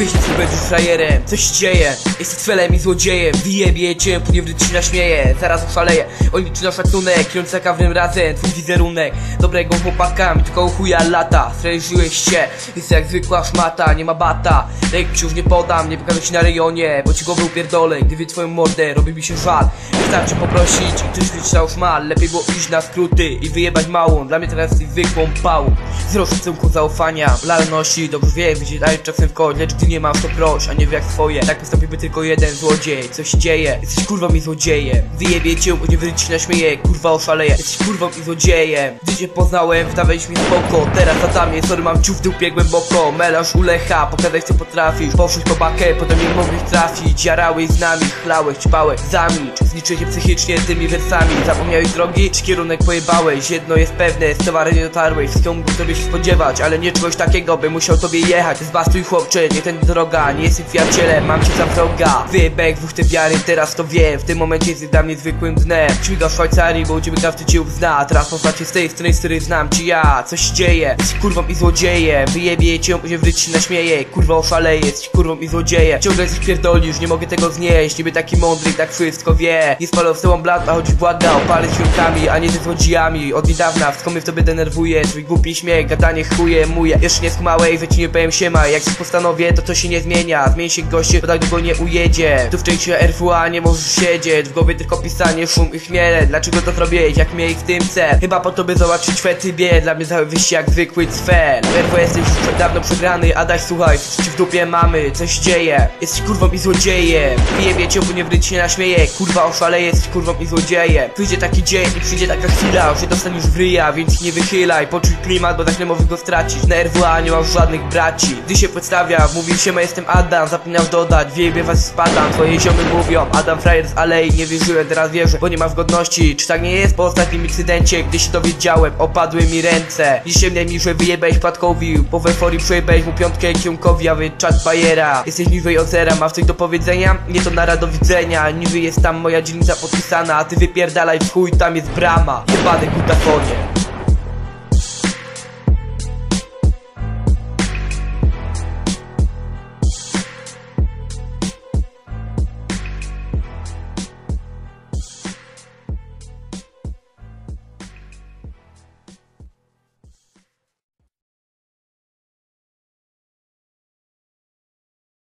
Wyjść ty będziesz frajerem, coś się dzieje. Jesteś twelem i złodziejem. Wyjebie cię, później ci naśmieje. Zaraz oszaleję, oni liczy na szacunek Krąc za każdym razem, twój wizerunek. Dobrego chłopaka, mi tylko chuja lata. Strężyłeś się, jest jak zwykła szmata. Nie ma bata, lekci już nie podam Nie pokażę ci na rejonie, bo ci głowę upierdolę. Gdy wie twoją mordę, robi mi się żal. Wystarczy poprosić i ktoś wyczytał szmal. Lepiej było iść na skróty i wyjebać małą. Dla mnie teraz jesteś zwykłą pałą. Zero szacunku zaufania, blalności Dobrze wiem, wycierają czasem w koń. Lecz gdy nie masz to proś, a nie wie jak swoje Tak postąpiłby tylko jeden złodziej. Coś się dzieje, jesteś kurwą i złodziejem. Wyjebie cię, nie wróci na śmieje. Kurwa oszaleje, jesteś kurwą i złodziejem. Gdy cię poznałem, wydawałeś mi spoko. Teraz adamie, sorry mam ciów w dupie głęboko. Melanż ulecha, pokazać co potrafisz. Poszłeś po bakę, potem nie mogłeś trafić. Jarałeś z nami, chlałeś, ćpałeś Zamilcz, zniszczyłeś się psychicznie tymi wersami? Zapomniałeś drogi, czy kierunek pojebałeś? Jedno jest pewne, z towarem nie dotarłeś. Wszystkiego mógł sobie się spodziewać, ale nie czegoś takiego By musiał tobie jechać. Zbastuj chłopcze, nie droga. Nie jestem przyjacielem, mam cię za wroga. Wyjebek w te wiary, teraz to wiem. W tym momencie jest dla mnie zwykłym dnem. Śmiga w Szwajcarii, bo u ciebie każdy cię uzna. Teraz popatrzcie z tej strony, z której znam ci ja. Coś się dzieje, jesteś kurwą i złodziejem. Wyjebie cię, później wróci się naśmieje Kurwa oszaleje, jesteś kurwą i złodziejem. Ciągle coś pierdolisz, nie mogę tego znieść. Niby taki mądry, tak wszystko wie. Nie spalał z tobą blata, choć błaga Opalę świnkami, a nie ze złodziejami Od niedawna, wszystko mnie w tobie denerwuje. Twój głupi śmiech, gadanie chuje, muje Jeszcze nie skumałeś, że ci nie powiem siema. Jak się postanowię, to co się nie zmienia. Zmień się goście, bo tak długo nie ujedzie. Tu w części RWA nie możesz siedzieć. W głowie tylko pisanie, szum i chmiele. Dlaczego to zrobiłeś, jak mieli w tym cel Chyba po to by zobaczyć twe tybie Dla mnie cały wyjście jak zwykły cfel RW jesteś już dawno przegrany A daj słuchaj, ci w dupie mamy. Coś dzieje, jesteś kurwą i złodziejem. Wyjebie cię, bo nie wróci się naśmieje Kurwa oszaleje, jesteś kurwą i złodziejem. Przyjdzie taki dzień i przyjdzie taka chwila Że dostaniesz w ryja, więc ich nie wychylaj. Poczuj klimat, bo tak nie możesz go stracić. Na RWA nie masz żadnych braci. Gdy się przedstawia, mówi się ma jestem Adam Zapomniał dodać, wiebie was spadam Twoje ziomy mówią, Adam frajer z alei Nie wierzyłem, teraz wierzę, bo nie ma godności Czy tak nie jest? Po ostatnim incydencie Gdy się dowiedziałem, opadły mi ręce. Dzisiaj mnie mi, że wyjebałeś płatkowi Po weforii przejebałeś mu piątkę kierunkowi A wy czat bajera. Jesteś niżej od zera, masz coś do powiedzenia? Nie to nara do widzenia. Niby jest tam moja dzielnica podpisana A ty wypierdalaj w chuj, tam jest brama. Jebany kutafonie